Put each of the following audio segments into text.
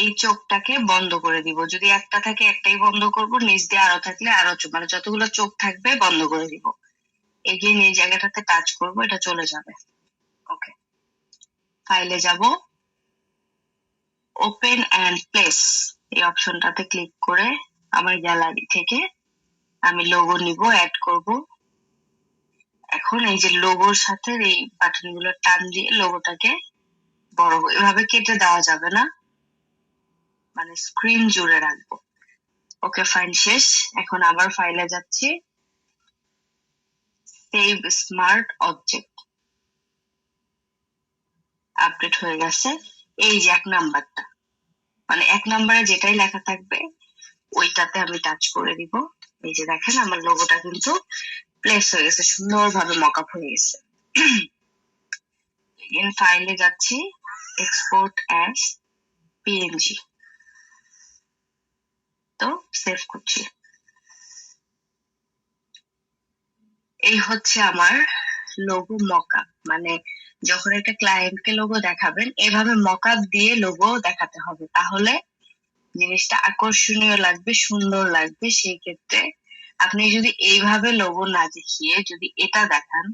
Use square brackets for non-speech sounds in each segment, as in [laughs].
এই চোখটাকে বন্ধ করে দিব। যদি একটা থাকে একটাই বন্ধ করব, নিচ দিয়ে আরও থাকলে আরও চোখ মানে যতগুলো চোখ থাকবে বন্ধ করে দিব। এগিয়ে এই জায়গাটাতে টাচ করব, এটা চলে যাবে। ওকে ফাইলে যাব। ওপেন অ্যান্ড প্লেস এই অপশনটাতে ক্লিক করে আমার গ্যালারি থেকে আমি লোগো নিব অ্যাড করব। এখন এই যে লোগোর সাথে এই বাটনগুলো টান দিয়ে লোগোটাকে বড় এভাবে কেটে দেওয়া যাবে না। মানে স্ক্রিন জুড়ে রাখব। ওকে ফাইন শেষ। এখন আবার ফাইলে যাচ্ছি। সেভ স্মার্ট অবজেক্ট আপডেট হয়ে গেছে। এই যে এক নাম্বারটা। মানে এক নাম্বারে যেটাই লেখা থাকবে, ওইটাতে আমি টাচ করে দিব। এই যে দেখেন, আমার লোগোটা কিন্তু প্লেস হয়ে গেছে, সুন্দরভাবে মকআপ হয়ে গেছে। [clears throat] ফাইলে যাচ্ছি এক্সপোর্ট অ্যাজ পিএনজি তো সেভ করছি। এই হচ্ছে আমার লোগো মকআপ মানে যখন একটা ক্লায়েন্টকে লোগো দেখাবেন, এভাবে মকআপ দিয়ে লোগো দেখাতে হবে। তাহলে জিনিসটা আকর্ষণীয় লাগবে, সুন্দর লাগবে, সেই ক্ষেত্রে আপনি যদি এইভাবে লোগো না দেখিয়ে যদি এটা দেখান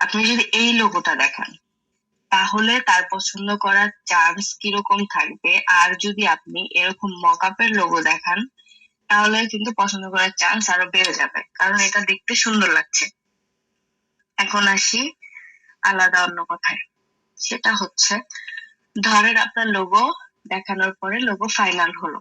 আপনি যদি এই লোগোটা দেখান। তাহলে তার পছন্দ করার চান্স কীরকম থাকবে? আর যদি আপনি এরকম মকআপের লোগো দেখান, তাহলে কিন্তু পছন্দ করার চান্স আরও বেড়ে যাবে। কারণ এটা দেখতে সুন্দর লাগছে। এখন আসি আলাদা অন্য কথায়। সেটা হচ্ছে, ধরেন আপনার লোগো দেখানোর পরে লোগো ফাইনাল হলো।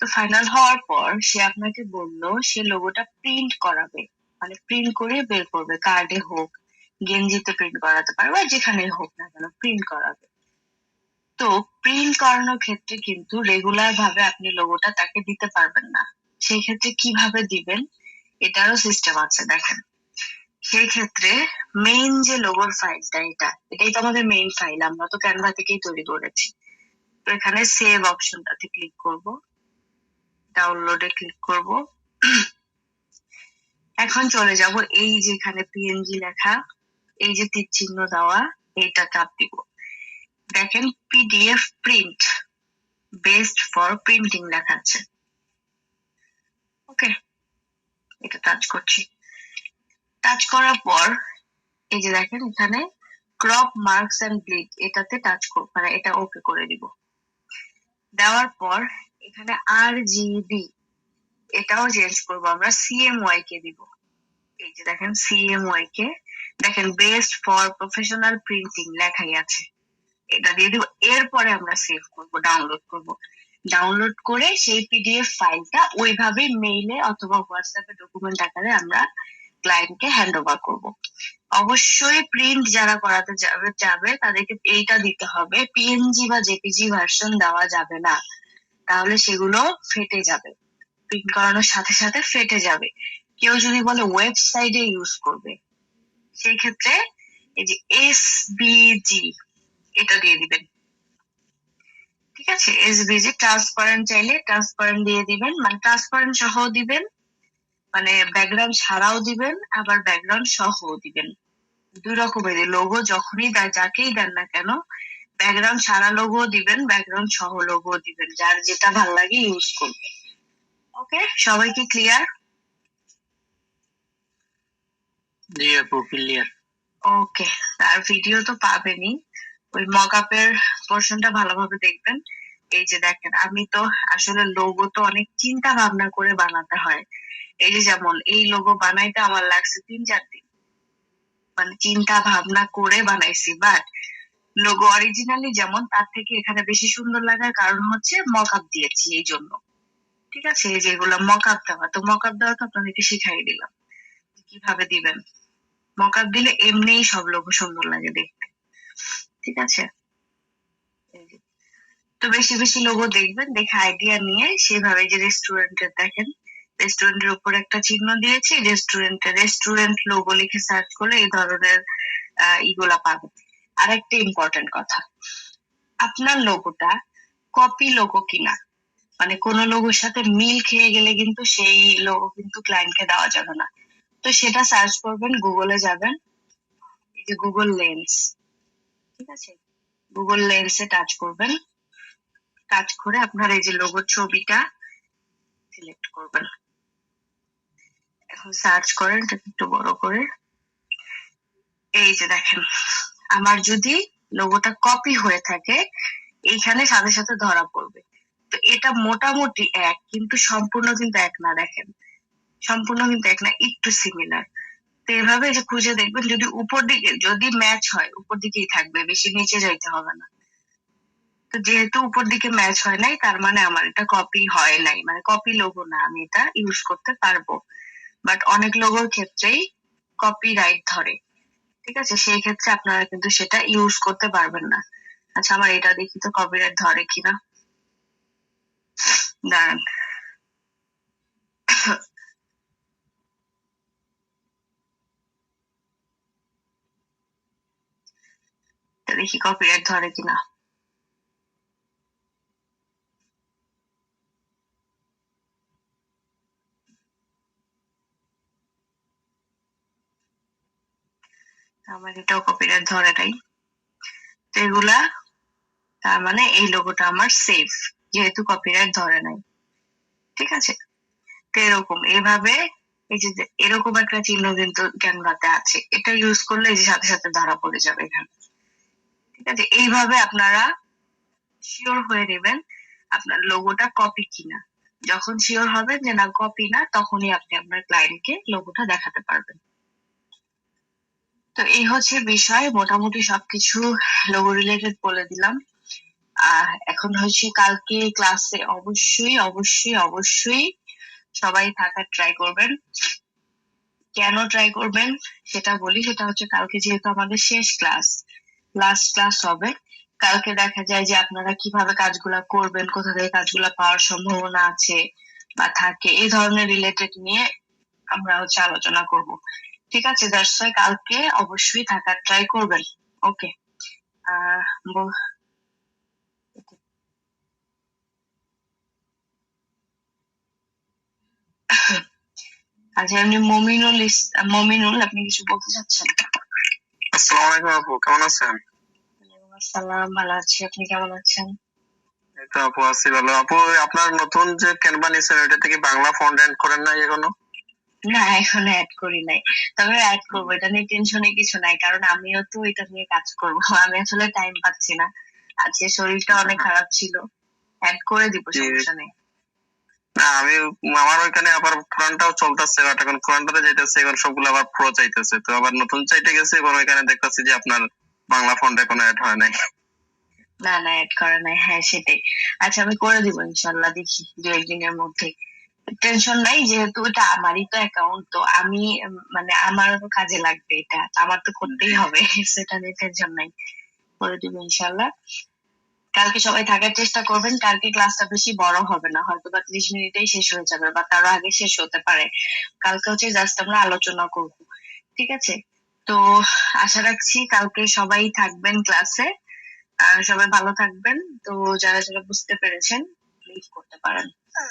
তো ফাইনাল হওয়ার পর সে আপনাকে বলল, সে লোগোটা প্রিন্ট করাবে। মানে প্রিন্ট করে বের করবে কার্ডে হোক গেঞ্জিতে প্রিন্ট করাতে পারে বা যেখানেই হোক না কেন প্রিন্ট করাবে। তো প্রিন্ট করানোর ক্ষেত্রে কিন্তু রেগুলার ভাবে আপনি লোগোটা তাকে দিতে পারবেন না। সেই ক্ষেত্রে কীভাবে দিবেন, এটারও সিস্টেম আছে, দেখেন। সেই ক্ষেত্রে মেইন যে লোগোর ফাইলটা এটা, এটাই তো আমাদের মেইন ফাইল আমরা তো ক্যানভা থেকেই তৈরি করেছি। তো এখানে সেভ অপশনটাতে ক্লিক করব ডাউনলোডে ক্লিক করব। এখন চলে যাব এই যেখানে পিএনজি লেখা এই যে তীর চিহ্ন দেওয়া এইটা চাপ দিব। দেখেন PDF print best for printing লেখা আছে। ওকে এটা টাচ করছি। টাচ করার পর, এই যে দেখেন এখানে ক্রপ মার্কস এন্ড ব্লিড এটাতে টাচ করব মানে এটা ওকে করে দিব। দেওয়ার পর, এখানে আর জিবি এটাও চেঞ্জ করব আমরা সিএমওয়াই কে দিব। এই যে দেখেন সিএমওয়াই কে দেখেন বেস্ট ফর প্রফেশনাল প্রিন্টিং লেখাই আছে। এটা দিয়ে দিব, এরপরে আমরা সেভ করব ডাউনলোড করব। ডাউনলোড করে সেই পিডিএফ ফাইলটা ওইভাবে মেইলে অথবা হোয়াটসঅ্যাপে ডকুমেন্ট আকারে আমরা ক্লায়েন্টকে হ্যান্ড ওভার করব। অবশ্যই প্রিন্ট যারা করাতে যাবে যাবে, তাদেরকে এইটা দিতে হবে পিএনজি বা জেপিজি ভার্সন দেওয়া যাবে না। তাহলে সেগুলো ফেটে যাবে। প্রিন্ট করানোর সাথে সাথে ফেটে যাবে। কেউ যদি বলে ওয়েবসাইটে ইউজ করবে সেই ক্ষেত্রে এই যে এসবিজি এটা দিয়ে দিবেন। ঠিক আছে? এসবিজি ট্রান্সপারেন্ট চাইলে ট্রান্সপারেন্ট দিয়ে দিবেন। মানে ট্রান্সপারেন্ট সহ দিবেন। মানে ব্যাকগ্রাউন্ড ছাড়াও দিবেন, আবার ব্যাকগ্রাউন্ড সহ দিবেন। দুই রকমের। লোগো যখনই দেয়, যাকেই দেন না কেন ব্যাকগ্রাউন্ড ছাড়া লোগো দিবেন ব্যাকগ্রাউন্ড সহ লোগো দিবেন। যার যেটা ভালো লাগে ইউজ করবে ওকে সবাই কি ক্লিয়ার ওকে আর ভিডিও তো পাবেনই। ওই ভালোভাবে দেখবেন। এই যে দেখেন, আমি তো আসলে লোগো তো অনেক চিন্তা ভাবনা করে বানাতে হয়। এই যে যেমন, এই লোগো বানাইতে আমার লাগছে তিন চার দিন। মানে চিন্তা ভাবনা করে বানাইছি বাট লোগো অরিজিনালি যেমন, তার থেকে এখানে বেশি সুন্দর লাগার কারণ হচ্ছে মকআপ দিয়েছি এই জন্য। ঠিক আছে? এই যে এগুলো মকআপ দেওয়া, তো মকআপ দেওয়া তো আপনাদেরকে শিখাই দিলাম। কীভাবে দিবেন? মকআপ দিলে এমনিই সব লোগো সুন্দর লাগে দেখতে। ঠিক আছে? তো বেশি বেশি লোগো দেখবেন, দেখে আইডিয়া নিয়ে সেভাবে যে রেস্টুরেন্টের দেখেন রেস্টুরেন্টের উপর একটা চিহ্ন দিয়েছি রেস্টুরেন্টে রেস্টুরেন্ট লোগো লিখে সার্চ করলে এই ধরনের ইগুলা পাবেন। আর একটা ইম্পর্টেন্ট কথা, আপনার লোগোটা কপি লোগো কিনা? মানে কোন লোগোর সাথে মিল খেয়ে গেলে কিন্তু সেই লোগো কিন্তু ক্লায়েন্টকে দেওয়া যাবে না। তো সেটা সার্চ করবেন গুগলে যাবেন। এই যে গুগল লেন্স ঠিক আছে? গুগল লেন্সে টাচ করবেন। টাচ করে আপনার এই যে লোগো ছবিটা সিলেক্ট করবেন। এখন সার্চ করেন একটু বড় করে। এই যে দেখেন, আমার যদি লোগোটা কপি হয়ে থাকে, এইখানে সাথে সাথে ধরা পড়বে। তো এটা মোটামুটি এক, কিন্তু সম্পূর্ণ কিন্তু এক না, দেখেন। সম্পূর্ণ কিন্তু এক না, একটু সিমিলার তো এভাবে যে খুঁজে দেখবেন, যদি উপর দিকে, যদি ম্যাচ হয়, উপর দিকেই থাকবে, বেশি নিচে যাইতে হবে না। তো যেহেতু উপর দিকে ম্যাচ হয় নাই, তার মানে আমার এটা কপি হয় নাই। মানে কপি লোগো না, আমি এটা ইউজ করতে পারব। বাট অনেক লোগোর ক্ষেত্রেই কপি রাইট ধরে। ঠিক আছে? সেই ক্ষেত্রে আপনারা কিন্তু সেটা ইউজ করতে পারবেন না। আচ্ছা আমার এটা দেখি তো কপি কপিরাইট ধরে কিনা। দাঁড়ান। দেখি কপিরাইট ধরে কিনা আমার এটাও কপিরাইট ধরে নাই তো এগুলা তার মানে এই লোগোটা আমার সেফ যেহেতু কপিরাইট ধরে নাই। ঠিক আছে? তো এরকম এইভাবে এই যে, এরকম একটা চিহ্ন কিন্তু ক্যানভাতে আছে। এটা ইউজ করলে এই যে সাথে সাথে ধরা পড়ে যাবে এখানে। ঠিক আছে এইভাবে আপনারা শিওর হয়ে নেবেন আপনার লোগোটা কপি কিনা। যখন শিওর হবেন যে না কপি না, তখনই আপনি আপনার ক্লায়েন্টকে লোগোটা দেখাতে পারবেন। তো এই হচ্ছে বিষয়, মোটামুটি সবকিছু লোগো রিলেটেড বলে দিলাম। আর এখন হচ্ছে কালকে ক্লাসে অবশ্যই অবশ্যই অবশ্যই সবাই থাকার ট্রাই করবেন। কেন ট্রাই করবেন সেটা বলি, সেটা হচ্ছে কালকে যেহেতু আমাদের শেষ ক্লাস লাস্ট ক্লাস হবে। কালকে দেখা যায় যে আপনারা কীভাবে কাজগুলা করবেন, কোথা থেকে কাজগুলা পাওয়ার সম্ভাবনা আছে বা থাকে, এই ধরনের রিলেটেড নিয়ে আমরা হচ্ছে আলোচনা করব। ঠিক আছে দ্যাটস কালকে অবশ্যই থাকার ট্রাই করবেন। ওকে আচ্ছা এমনি মমিনুল মমিনুল, আপনি কিছু বলতে চাচ্ছেন? আসসালামু আলাইকুম আপু কেমন আছেন? আসসালাম ভালো আছি। আপনি কেমন আছেন? তো আপু আছি ভালো। আপু আপনার নতুন যে ক্যানভা নিয়েছেন থেকে বাংলা ফন্ট করেন নাই এখনও? না এখনও অ্যাড করি নাই। তবে অ্যাড করব এটা নিয়ে টেনশনে কিছু নাই কারণ আমিও তো এটা নিয়ে কাজ করব। [laughs] আমি আসলে টাইম পাচ্ছি না। আজকে শরীরটা অনেক খারাপ ছিল। অ্যাড করে দিব। সমস্যা নেই। আমি আমার ওইখানে আবার চলতেছে বাট এখন এখন সবগুলো আবার প্রো চাইতেছে। তো আবার নতুন চাইতে গেছে, এখন ওইখানে দেখতেছি যে আপনার বাংলা অ্যাড হয় নাই। না না অ্যাড নাই। হ্যাঁ সেটাই। আচ্ছা আমি করে দিব ইনশাল্লাহ, দেখি দু একদিনের মধ্যে। টেনশন নাই, যেহেতু এটা আমারই তো অ্যাকাউন্ট তো আমি মানে আমারও তো কাজে লাগবে এটা। আমার তো করতেই হবে, [laughs] সেটা নিয়ে টেনশন নাই। করে দিব ইনশাল্লাহ। কালকে সবাই থাকার চেষ্টা করবেন, কালকে ক্লাসটা বেশি বড় হবে না হয়তো বা ত্রিশ মিনিটেই শেষ হয়ে যাবে বা তারও আগে শেষ হতে পারে। কালকে হচ্ছে জাস্ট আমরা আলোচনা করব, ঠিক আছে? তো আশা রাখছি কালকে সবাই থাকবেন ক্লাসে আর সবাই ভালো থাকবেন। তো যারা যারা বুঝতে পেরেছেন লিভ করতে পারেন।